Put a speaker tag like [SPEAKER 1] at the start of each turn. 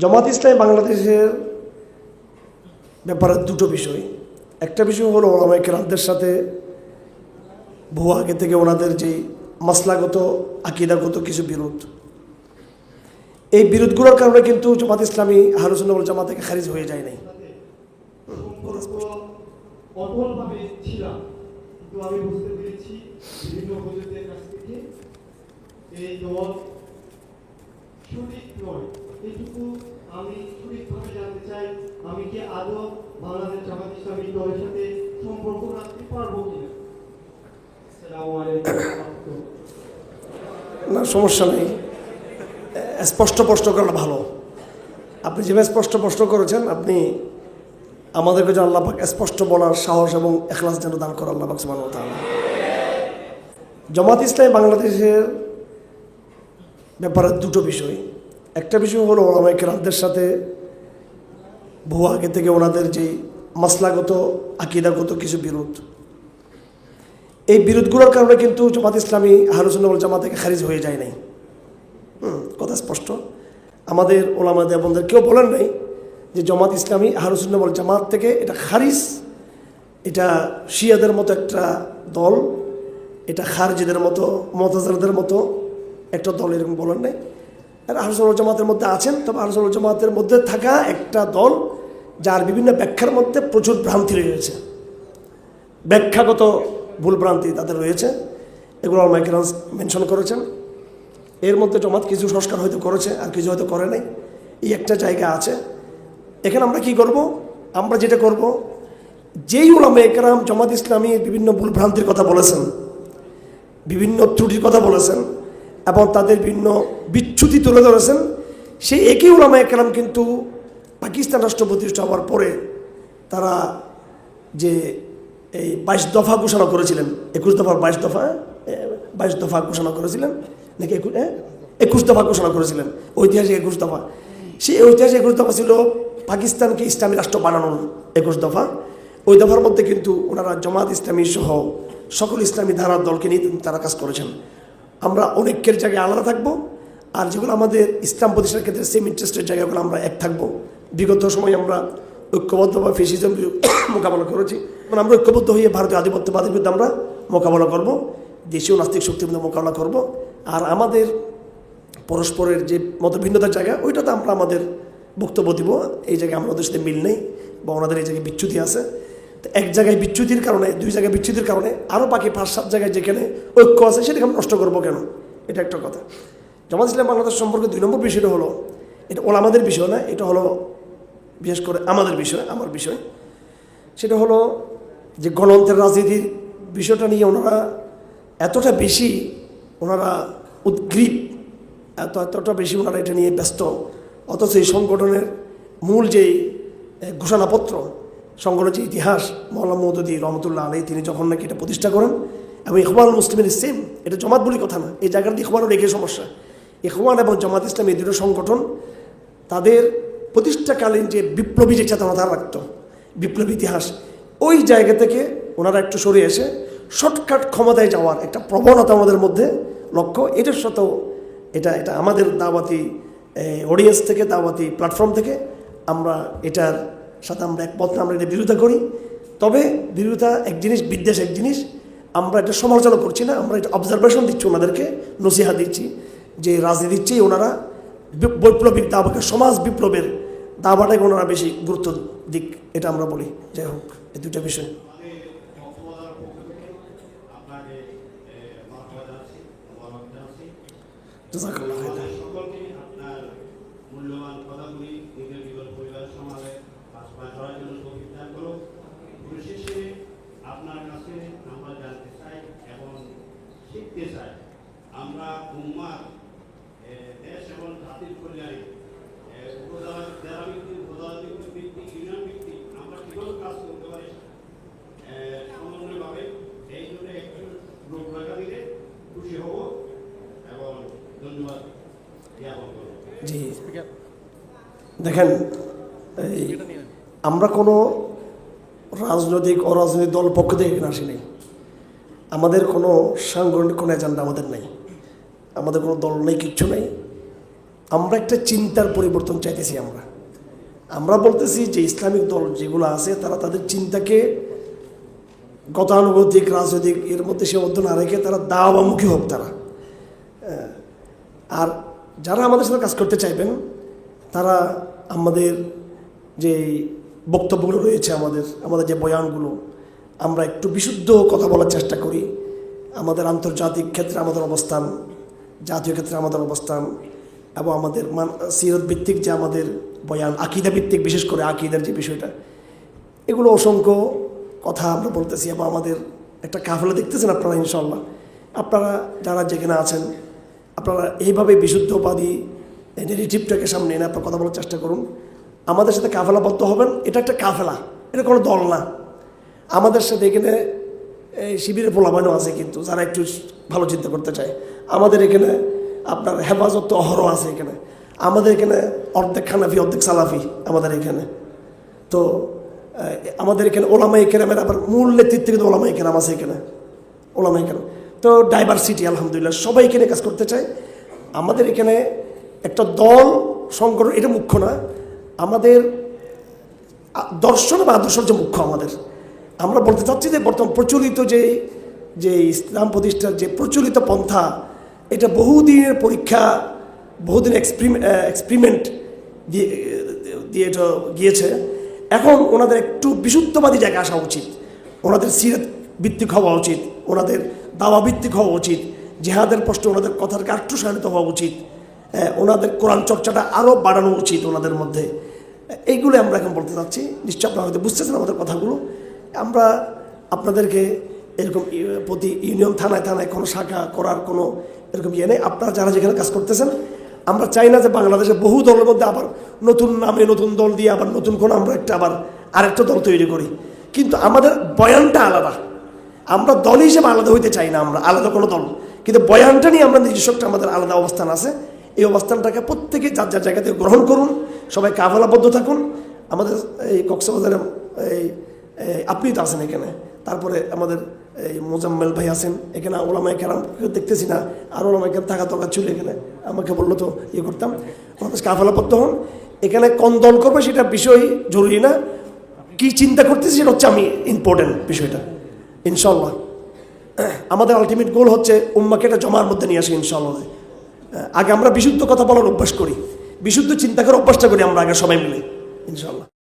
[SPEAKER 1] জামাত ইসলামী বাংলাদেশের ব্যাপারে দুটো বিষয়। একটা বিষয় হলো ওলামাই কেরামদের সাথে বহু আগে থেকে ওনাদের যে মাসলাগত, আকিদাগত কিছু বিরোধ। এই বিরোধগুলোর কারণে কিন্তু জামাত ইসলামী হারুসুল্লাহ জামাত থেকে খারিজ হয়ে যায় নাই।
[SPEAKER 2] নয়। বাংলাদেশ জামাত ইসলামী দলের সাথে সম্পর্ক রাখতে পারব কিনা।
[SPEAKER 1] না, সমস্যা নেই। স্পষ্ট প্রশ্ন করা ভালো। আপনি যেভাবে স্পষ্ট প্রশ্ন করেছেন, আপনি আমাদেরকে যেন আল্লাহ পাক স্পষ্ট বলার সাহস এবং এখলাস যেন দান করে আল্লাহ পাক সুবহানাহু ওয়া তাআলা। জামাত ইসলামী বাংলাদেশের ব্যাপারে দুটো বিষয়। একটা বিষয় হলো ওলামাই কেরামদের সাথে বহু আগে থেকে ওনাদের যে মাসলাগত, আকিদাগত কিছু বিরোধ। এই বিরোধগুলোর কারণে কিন্তু জামাত ইসলামী হারুসুল্লাহ জামাত থেকে খারিজ হয়ে যায় নাই। কথা স্পষ্ট। আমাদের ওলামা দেবনদের কেউ বলেন নাই যে জামাত ইসলামী হারুসুল্লাহ জামাত থেকে এটা খারিজ। এটা শিয়াদের মতো একটা দল, এটা খারজিদের মতো মতাজারদের মতো একটা দল, এরকম বলেন নাই। আর আহরসুল জামাতের মধ্যে আছেন, তবে আহরসুল জামাতের মধ্যে থাকা একটা দল যার বিভিন্ন ব্যাখ্যার মধ্যে প্রচুর ভ্রান্তি রয়েছে। ব্যাখ্যাগত ভুলভ্রান্তি তাদের রয়েছে। এগুলো মাইক্রান্স মেনশন করেছেন। এর মধ্যে জমাত কিছু সংস্কার হয়তো করেছে আর কিছু হয়তো করে নাই। এই একটা জায়গা আছে। এখানে আমরা কি করব? আমরা যেটা করব, যেই ওলামা একরাম জমাত ইসলামী বিভিন্ন ভুলভ্রান্তির কথা বলেছেন, বিভিন্ন ত্রুটির কথা বলেছেন এবং তাদের বিভিন্ন বিচ্যুতি তুলে ধরেছেন, সেই একই ওলামা একরাম কিন্তু পাকিস্তান রাষ্ট্র প্রতিষ্ঠা হওয়ার পরে তারা যে এই বাইশ দফা ঘোষণা করেছিলেন, একুশ দফার বাইশ দফা বাইশ দফা ঘোষণা করেছিলেন, নাকি একুশ দফা ঘোষণা করেছিলেন, ঐতিহাসিক একুশ দফা। সেই ঐতিহাসিক একুশ দফা ছিল পাকিস্তানকে ইসলামী রাষ্ট্র বানানোর একুশ দফা। ওই দফার মধ্যে কিন্তু ওনারা জমাত ইসলামী সহ সকল ইসলামী ধারার দলকে নিয়ে তারা কাজ করেছেন। আমরা অনেকের জায়গায় আলাদা থাকব, আর যেগুলো আমাদের ইসলাম প্রতিষ্ঠার ক্ষেত্রে সেম ইন্টারেস্টের জায়গাগুলো আমরা এক থাকব। বিগত সময় আমরা ঐক্যবদ্ধ বা ফেসিজম মোকাবেলা করেছি। এবং আমরা ঐক্যবদ্ধ হয়ে ভারতীয় আধিপত্যবাদের বিরুদ্ধে আমরা মোকাবেলা করব, দেশীয় নাস্তিক শক্তির বিরুদ্ধে মোকাবেলা করব। আর আমাদের পরস্পরের যে মত ভিন্নতার জায়গা, ওইটাতে আমরা আমাদের বক্তব্য দিব। এই জায়গায় আমরা ওদের সাথে মিল নেই বা ওনাদের এই জায়গায় বিচ্যুতি আছে। তো এক জায়গায় বিচ্যুতির কারণে, দুই জায়গায় বিচ্যুতির কারণে, আরও বাকি পাঁচ, সাত জায়গায় যেখানে ঐক্য আছে, সেটাকে আমরা নষ্ট করব কেন? এটা একটা কথা। জামাত ইসলাম বাংলাদেশ সম্পর্কে দুই নম্বর বিষয়টা হলো, এটা ওলা আমাদের বিষয় না, এটা হলো বিশেষ করে আমাদের বিষয় আমার বিষয় সেটা হলো যে গণতন্ত্রের রাজনীতির বিষয়টা নিয়ে ওনারা এতটা বেশি ওনারা উদ্গ্রীব এত এতটা বেশি ওনারা এটা নিয়ে ব্যস্ত। অথচ এই সংগঠনের মূল যে এ, ঘোষণাপত্র সংগঠনের যে ইতিহাস মৌলানা মৌদুদি রহমতুল্লাহ আলী তিনি যখন নাকি এটা প্রতিষ্ঠা করেন এবং ইকবাল মুসলিমের সেম এটা জমাত বলি কথা না এই জায়গাটা ইকবালও রেখে সমস্যা। ইকবাল এবং জামাত ইসলাম এই দুটো সংগঠন তাদের প্রতিষ্ঠাকালীন যে বিপ্লবী যে চেতনা রাখত বিপ্লবী ইতিহাস ওই জায়গা থেকে ওনারা একটু সরে এসে শর্টকাট ক্ষমতায় যাওয়ার একটা প্রবণতা আমাদের মধ্যে লক্ষ্য। এটার সাথেও এটা এটা আমাদের দাওয়াতি অডিয়েন্স থেকে দাওয়াতি প্ল্যাটফর্ম থেকে আমরা এটার সাথে আমরা একমত না, আমরা এটা বিরোধিতা করি। তবে বিরোধিতা এক জিনিস বিদ্বেষ এক জিনিস আমরা এটা সমালোচনা করছি না আমরা এটা অবজারভেশন দিচ্ছি ওনাদেরকে নসিহা দিচ্ছি যে রাজনীতির চেয়ে ওনারা বৈপ্লবিক দাবাকে সমাজ বিপ্লবের দাবাটাকে ওনারা বেশি গুরুত্ব দিক এটা আমরা বলি। যাই হোক এই দুইটা বিষয়।
[SPEAKER 3] আমাদের মহকুমার পক্ষ থেকে আপনাকে এ, মর্যাদা করতে পারি। এই জন্য একটু রূপরেখা দিলে খুশি হব এবং ধন্যবাদ জ্ঞাপন করব।
[SPEAKER 1] জি। দেখেন এই আমরা কোনো রাজনৈতিক অরাজনৈতিক দল পক্ষ থেকে এখানে আসিনি। আমাদের কোনো সাংগঠনিক কোনো এজেন্ডা আমাদের নেই। আমাদের কোনো দল নেই কিচ্ছু নেই। আমরা একটা চিন্তার পরিবর্তন চাইতেছি আমরা। আমরা বলতেছি যে ইসলামিক দল যেগুলো আছে, তারা তাদের চিন্তাকে গতানুগতিক, রাজনৈতিক এর মধ্যে সীমাবদ্ধ না রেখে তারা দাওয়ামুখী হোক তারা। আর যারা আমাদের সাথে কাজ করতে চাইবেন, তারা আমাদের যে বক্তব্যগুলো রয়েছে আমাদের আমাদের যে বয়ানগুলো, আমরা একটু বিশুদ্ধ কথা বলার চেষ্টা করি আমাদের আন্তর্জাতিক ক্ষেত্রে আমাদের অবস্থান, জাতীয় ক্ষেত্রে আমাদের অবস্থান এবং আমাদের মান সিরত ভিত্তিক যে আমাদের বয়ান আকিদা ভিত্তিক বিশেষ করে আকিদার যে বিষয়টা, এগুলো অসংখ্য কথা আমরা বলতেছি এবং আমাদের একটা কাফেলা দেখতেছেন আপনারা ইনশাল্লাহ আপনারা যারা যেখানে আছেন, আপনারা এইভাবে বিশুদ্ধবাদী নেগেটিভটাকে সামনে এনে আপনার কথা বলার চেষ্টা করুন। আমাদের সাথে কাফেলাবদ্ধ হবেন, এটা একটা কাফেলা, এটা কোনো দল না। আমাদের সাথে এখানে এই শিবিরের পোলাবানও আছে কিন্তু, যারা একটু ভালো চিন্তা করতে চায়। আমাদের এখানে আপনার হেফাজত তো অহরহ আছে এখানে। আমাদের এখানে অর্ধেক খানাফি অর্ধেক সালাফি আমাদের এখানে। তো আমাদের এখানে ওলামাই কেরামের আবার মূল নেতৃত্বে কিন্তু ওলামাই কেরাম আছে এখানে। ওলামাই কেরাম। তো ডাইভার্সিটি আলহামদুলিল্লাহ, সবাই এখানে কাজ করতে চায়। আমাদের এখানে একটা দল সংগঠন, এটা মুখ্য না। আমাদের দর্শন বা আদর্শ যে মুখ্য আমাদের। আমরা বলতে চাচ্ছি যে বর্তমান প্রচলিত যে যে ইসলাম প্রতিষ্ঠার যে প্রচলিত পন্থা এটা বহুদিনের পরীক্ষা বহুদিন এক্সপেরিমেন্ট দিয়ে দিয়ে এটা গিয়েছে। এখন ওনাদের একটু বিশুদ্ধবাদী জায়গায় আসা উচিত। ওনাদের সিরত ভিত্তিক হওয়া উচিত, ওনাদের দাওয়া ভিত্তিক হওয়া উচিত, জেহাদের প্রশ্ন ওনাদের কথার কার্টুসায়নিত হওয়া উচিত ওনাদের কোরআন চর্চাটা আরও বাড়ানো উচিত ওনাদের মধ্যে। এইগুলো আমরা এখন বলতে চাচ্ছি। নিশ্চয় আপনারা হয়তো বুঝতেছেন আমাদের কথাগুলো। আমরা আপনাদেরকে এরকম প্রতি ইউনিয়ন থানায় থানায় কোনো শাখা করার কোনো এরকম ইয়ে নেই। আপনারা যারা যেখানে কাজ করতেছেন, আমরা চাই না যে বাংলাদেশে বহু দলের মধ্যে আবার নতুন নামে নতুন দল দিয়ে আবার নতুন কোনো আমরা একটা আবার আরেকটা দল তৈরি করি। কিন্তু আমাদের বয়ানটা আলাদা। আমরা দল হিসেবে আলাদা হইতে চাই না আমরা, আলাদা কোনো দল। কিন্তু বয়ানটা নিয়ে আমরা নিজস্ব একটা আমাদের আলাদা অবস্থান আছে। এই অবস্থানটাকে প্রত্যেকে যার যার জায়গা থেকে গ্রহণ করুন, সবাই কাফেলাবদ্ধ থাকুন। আমাদের এই কক্সবাজারে এই আপনি তো আছেন এখানে। তারপরে আমাদের এই মোজাম্মেল ভাই আছেন, এখানে ওলামাই কেরাম দেখতেছি না, আর ওলামাই কেরাম থাকা দরকার ছিল এখানে। আমাকে বলল তো ইয়ে করতাম। আমাদের কাফেলাবদ্ধ হন। এখানে কোন দল করবে সেটা বিষয় জরুরি না। কি চিন্তা করতেছি সেটা হচ্ছে আমি ইম্পর্টেন্ট বিষয়টা। ইনশাল্লাহ আমাদের আলটিমেট গোল হচ্ছে উম্মাকে এটা জমার মধ্যে নিয়ে আসি ইনশাল্লাহ আগে আমরা বিশুদ্ধ কথা বলার অভ্যাস করি। বিশুদ্ধ চিন্তা করার অভ্যাসটা করি আমরা আগে সবাই মিলে ইনশাল্লাহ